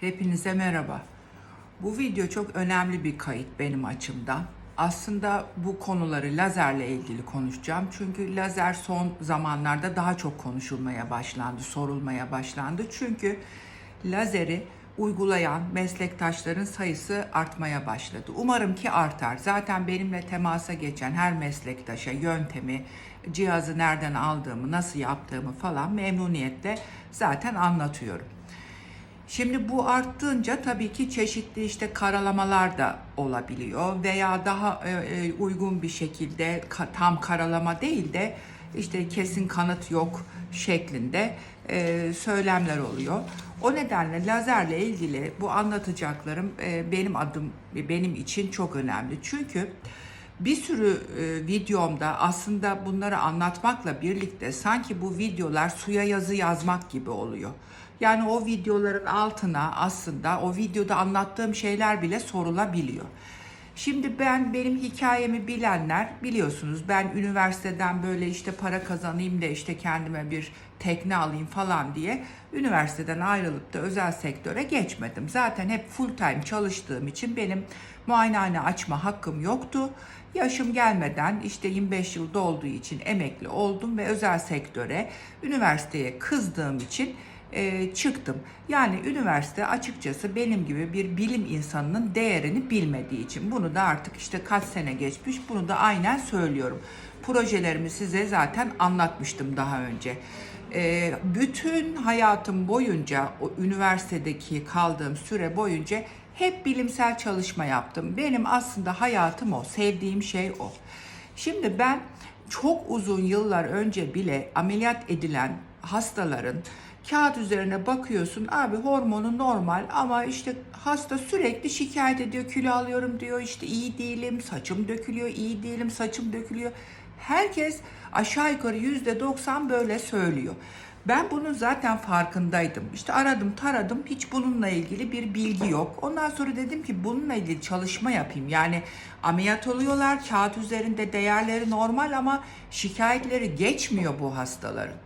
Hepinize merhaba. Bu video çok önemli bir kayıt benim açımdan. Aslında bu konuları lazerle ilgili konuşacağım. Çünkü lazer son zamanlarda daha çok konuşulmaya başlandı, sorulmaya başlandı. Çünkü lazeri uygulayan meslektaşların sayısı artmaya başladı. Umarım ki artar. Zaten benimle temasa geçen her meslektaşa yöntemi, cihazı nereden aldığımı, nasıl yaptığımı falan memnuniyetle zaten anlatıyorum. Şimdi bu arttığınca tabii ki çeşitli işte karalamalar da olabiliyor veya daha e, e, uygun bir şekilde tam karalama değil de işte kesin kanıt yok şeklinde e, söylemler oluyor. O nedenle lazerle ilgili bu anlatacaklarım benim adım benim için çok önemli. Çünkü bir sürü videomda aslında bunları anlatmakla birlikte sanki bu videolar suya yazı yazmak gibi oluyor. Yani o videoların altına aslında o videoda anlattığım şeyler bile sorulabiliyor. Şimdi ben benim hikayemi bilenler biliyorsunuz ben üniversiteden böyle işte para kazanayım da işte kendime bir tekne alayım falan diye üniversiteden ayrılıp da özel sektöre geçmedim. Zaten hep full time çalıştığım için benim muayenehane açma hakkım yoktu. Yaşım gelmeden işte 25 yıl dolduğu için emekli oldum ve özel sektöre üniversiteye kızdığım için e, çıktım. Yani üniversite açıkçası benim gibi bir bilim insanının değerini bilmediği için bunu da artık işte kaç sene geçmiş bunu da aynen söylüyorum. Projelerimi size zaten anlatmıştım daha önce. E, bütün hayatım boyunca o üniversitedeki kaldığım süre boyunca hep bilimsel çalışma yaptım. Benim aslında hayatım o, sevdiğim şey o. Şimdi ben çok uzun yıllar önce bile ameliyat edilen hastaların kağıt üzerine bakıyorsun abi hormonu normal ama işte hasta sürekli şikayet ediyor kilo alıyorum diyor işte iyi değilim saçım dökülüyor iyi değilim saçım dökülüyor. Herkes aşağı yukarı yüzde doksan böyle söylüyor. Ben bunun zaten farkındaydım. İşte aradım taradım hiç bununla ilgili bir bilgi yok. Ondan sonra dedim ki bununla ilgili çalışma yapayım. Yani ameliyat oluyorlar kağıt üzerinde değerleri normal ama şikayetleri geçmiyor bu hastaların.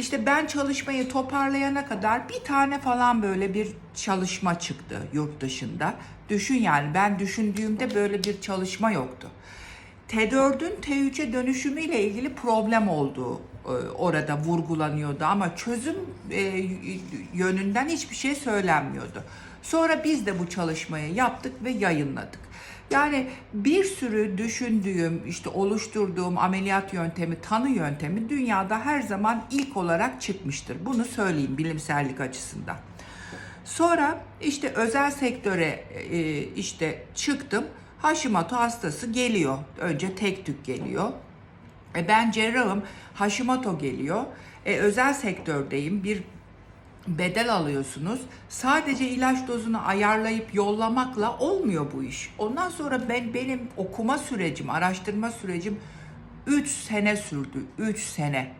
İşte ben çalışmayı toparlayana kadar bir tane falan böyle bir çalışma çıktı yurt dışında. Düşün yani ben düşündüğümde böyle bir çalışma yoktu. T4'ün T3'e dönüşümüyle ilgili problem olduğu e, orada vurgulanıyordu ama çözüm e, yönünden hiçbir şey söylenmiyordu. Sonra biz de bu çalışmayı yaptık ve yayınladık. Yani bir sürü düşündüğüm, işte oluşturduğum ameliyat yöntemi, tanı yöntemi dünyada her zaman ilk olarak çıkmıştır. Bunu söyleyeyim bilimsellik açısından. Sonra işte özel sektöre e, işte çıktım. Hashimoto hastası geliyor. Önce tek tük geliyor. E ben cerrahım. Hashimoto geliyor. E, özel sektördeyim. Bir bedel alıyorsunuz. Sadece ilaç dozunu ayarlayıp yollamakla olmuyor bu iş. Ondan sonra ben benim okuma sürecim, araştırma sürecim 3 sene sürdü. 3 sene.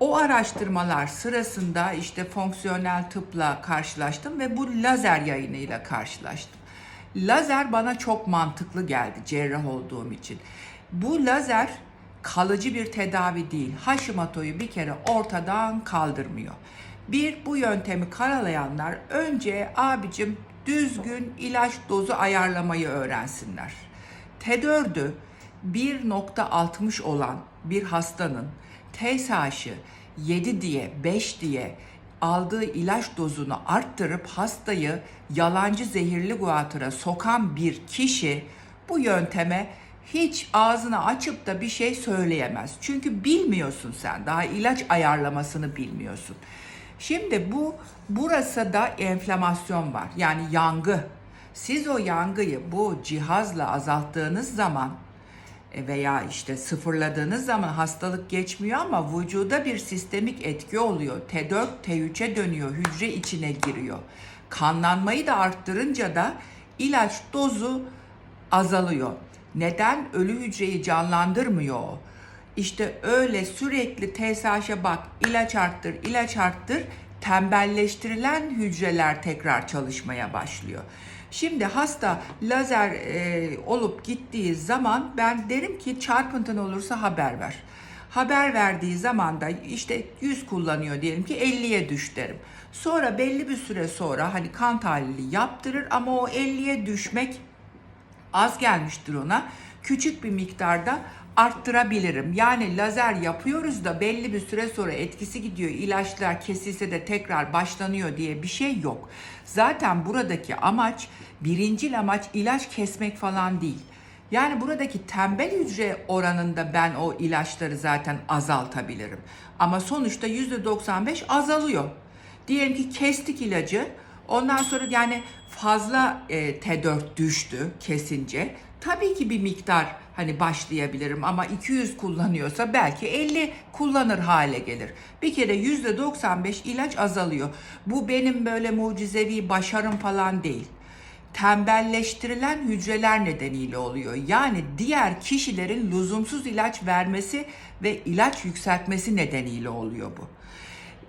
O araştırmalar sırasında işte fonksiyonel tıpla karşılaştım ve bu lazer yayınıyla karşılaştım. Lazer bana çok mantıklı geldi cerrah olduğum için. Bu lazer kalıcı bir tedavi değil. Hashimoto'yu bir kere ortadan kaldırmıyor. Bir bu yöntemi karalayanlar önce abicim düzgün ilaç dozu ayarlamayı öğrensinler. T4'ü 1.60 olan bir hastanın TSH'ı 7 diye 5 diye aldığı ilaç dozunu arttırıp hastayı yalancı zehirli guatıra sokan bir kişi bu yönteme hiç ağzını açıp da bir şey söyleyemez. Çünkü bilmiyorsun sen. Daha ilaç ayarlamasını bilmiyorsun. Şimdi bu burası da enflamasyon var. Yani yangı. Siz o yangıyı bu cihazla azalttığınız zaman e, veya işte sıfırladığınız zaman hastalık geçmiyor ama vücuda bir sistemik etki oluyor. T4, T3'e dönüyor, hücre içine giriyor. Kanlanmayı da arttırınca da ilaç dozu azalıyor. Neden? Ölü hücreyi canlandırmıyor o. İşte öyle sürekli TSH'e bak, ilaç arttır, ilaç arttır, tembelleştirilen hücreler tekrar çalışmaya başlıyor. Şimdi hasta lazer e, olup gittiği zaman ben derim ki çarpıntın olursa haber ver. Haber verdiği zaman da işte 100 kullanıyor diyelim ki 50'ye düş derim. Sonra belli bir süre sonra hani kan tahlili yaptırır ama o 50'ye düşmek az gelmiştir ona. Küçük bir miktarda arttırabilirim. Yani lazer yapıyoruz da belli bir süre sonra etkisi gidiyor. İlaçlar kesilse de tekrar başlanıyor diye bir şey yok. Zaten buradaki amaç, birincil amaç ilaç kesmek falan değil. Yani buradaki tembel hücre oranında ben o ilaçları zaten azaltabilirim. Ama sonuçta %95 azalıyor. Diyelim ki kestik ilacı. Ondan sonra yani fazla e, T4 düştü kesince. Tabii ki bir miktar hani başlayabilirim ama 200 kullanıyorsa belki 50 kullanır hale gelir. Bir kere %95 ilaç azalıyor. Bu benim böyle mucizevi başarım falan değil tembelleştirilen hücreler nedeniyle oluyor. Yani diğer kişilerin lüzumsuz ilaç vermesi ve ilaç yükseltmesi nedeniyle oluyor bu.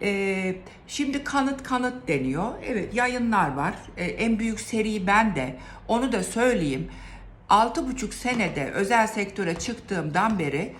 Ee, şimdi kanıt kanıt deniyor. Evet yayınlar var. Ee, en büyük seri ben de. Onu da söyleyeyim. 6,5 senede özel sektöre çıktığımdan beri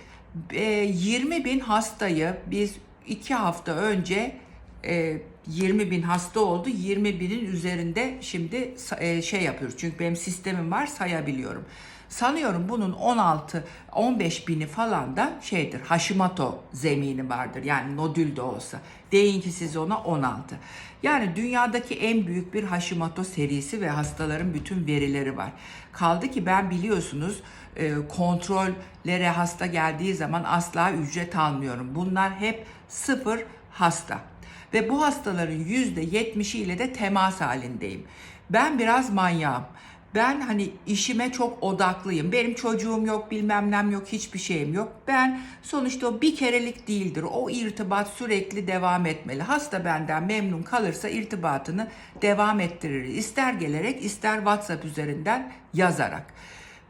e, 20 bin hastayı biz 2 hafta önce e, 20 bin hasta oldu. 20 binin üzerinde şimdi e, şey yapıyoruz. Çünkü benim sistemim var sayabiliyorum. Sanıyorum bunun 16 15 bini falan da şeydir. Hashimoto zemini vardır. Yani nodül de olsa. Deyin ki siz ona 16. Yani dünyadaki en büyük bir Hashimoto serisi ve hastaların bütün verileri var. Kaldı ki ben biliyorsunuz e, kontrollere hasta geldiği zaman asla ücret almıyorum. Bunlar hep sıfır hasta. Ve bu hastaların %70'i ile de temas halindeyim. Ben biraz manyağım. Ben hani işime çok odaklıyım. Benim çocuğum yok, bilmem nem yok, hiçbir şeyim yok. Ben sonuçta o bir kerelik değildir. O irtibat sürekli devam etmeli. Hasta benden memnun kalırsa irtibatını devam ettirir. İster gelerek, ister WhatsApp üzerinden yazarak.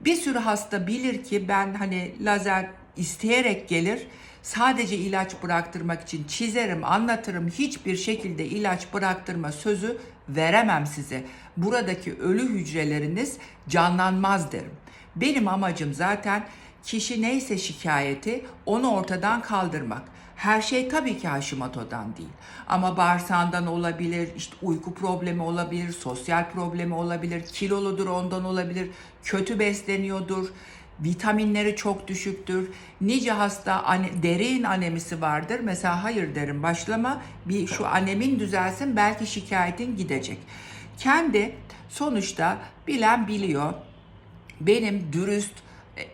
Bir sürü hasta bilir ki ben hani lazer isteyerek gelir sadece ilaç bıraktırmak için çizerim, anlatırım. Hiçbir şekilde ilaç bıraktırma sözü veremem size. Buradaki ölü hücreleriniz canlanmaz derim. Benim amacım zaten kişi neyse şikayeti onu ortadan kaldırmak. Her şey tabii ki Hashimoto'dan değil. Ama bağırsağından olabilir, işte uyku problemi olabilir, sosyal problemi olabilir, kiloludur ondan olabilir, kötü besleniyordur, vitaminleri çok düşüktür. Nice hasta ane, derin anemisi vardır. Mesela hayır derim başlama bir şu anemin düzelsin belki şikayetin gidecek. Kendi sonuçta bilen biliyor. Benim dürüst,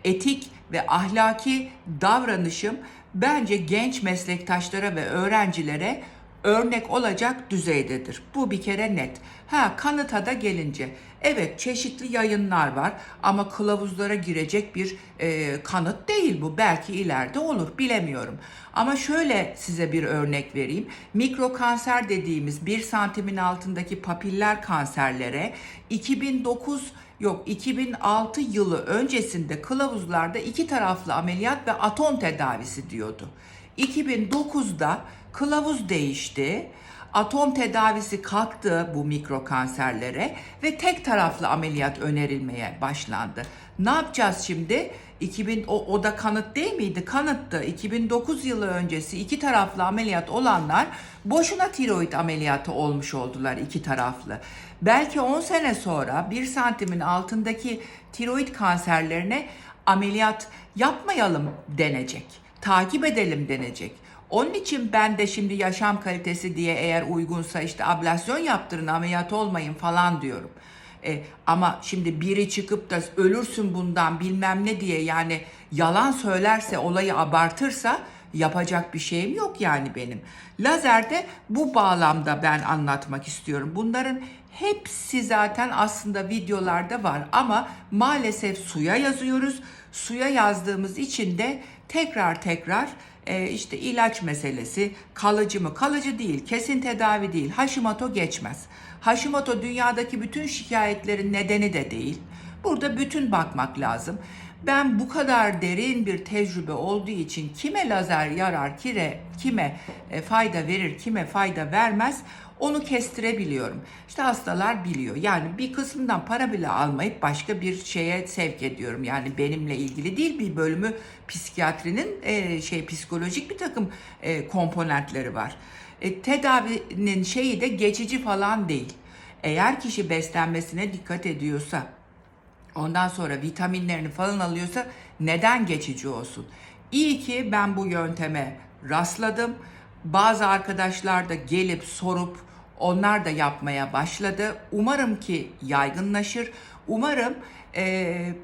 etik ve ahlaki davranışım bence genç meslektaşlara ve öğrencilere örnek olacak düzeydedir. Bu bir kere net. Ha kanıta da gelince evet çeşitli yayınlar var ama kılavuzlara girecek bir e, kanıt değil bu. Belki ileride olur bilemiyorum. Ama şöyle size bir örnek vereyim. Mikro kanser dediğimiz 1 santimin altındaki papiller kanserlere 2009 Yok 2006 yılı öncesinde kılavuzlarda iki taraflı ameliyat ve atom tedavisi diyordu. 2009'da kılavuz değişti. Atom tedavisi kalktı bu mikro kanserlere ve tek taraflı ameliyat önerilmeye başlandı. Ne yapacağız şimdi? 2000 o, o da kanıt değil miydi? Kanıttı. 2009 yılı öncesi iki taraflı ameliyat olanlar boşuna tiroid ameliyatı olmuş oldular iki taraflı. Belki 10 sene sonra bir santimin altındaki tiroid kanserlerine ameliyat yapmayalım denecek. Takip edelim denecek. Onun için ben de şimdi yaşam kalitesi diye eğer uygunsa işte ablasyon yaptırın ameliyat olmayın falan diyorum. E, ama şimdi biri çıkıp da ölürsün bundan bilmem ne diye yani yalan söylerse olayı abartırsa yapacak bir şeyim yok yani benim. Lazerde bu bağlamda ben anlatmak istiyorum. Bunların hepsi zaten aslında videolarda var ama maalesef suya yazıyoruz. Suya yazdığımız için de tekrar tekrar e, işte ilaç meselesi kalıcı mı? Kalıcı değil, kesin tedavi değil. Hashimoto geçmez. Hashimoto dünyadaki bütün şikayetlerin nedeni de değil. Burada bütün bakmak lazım. Ben bu kadar derin bir tecrübe olduğu için kime lazer yarar, kire, kime e, fayda verir, kime fayda vermez onu kestirebiliyorum. İşte hastalar biliyor. Yani bir kısmından para bile almayıp başka bir şeye sevk ediyorum. Yani benimle ilgili değil bir bölümü psikiyatrinin e, şey psikolojik bir takım e, komponentleri var. E, tedavinin şeyi de geçici falan değil. Eğer kişi beslenmesine dikkat ediyorsa, ondan sonra vitaminlerini falan alıyorsa neden geçici olsun? İyi ki ben bu yönteme rastladım. Bazı arkadaşlar da gelip sorup onlar da yapmaya başladı. Umarım ki yaygınlaşır. Umarım eee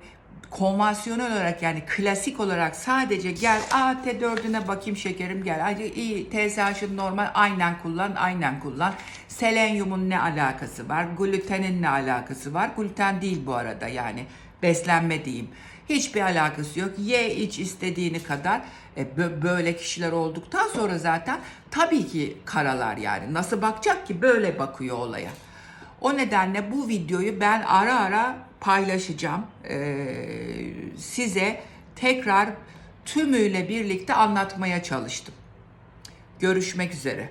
konvansiyonel olarak yani klasik olarak sadece gel a T4'üne bakayım şekerim gel. Hadi iyi TSH'ın normal aynen kullan aynen kullan. Selenyumun ne alakası var? Glutenin ne alakası var? Gluten değil bu arada yani beslenme diyeyim. Hiçbir alakası yok. Ye iç istediğini kadar. E, bö- böyle kişiler olduktan sonra zaten tabii ki karalar yani. Nasıl bakacak ki? Böyle bakıyor olaya. O nedenle bu videoyu ben ara ara paylaşacağım. Ee, size tekrar tümüyle birlikte anlatmaya çalıştım. Görüşmek üzere.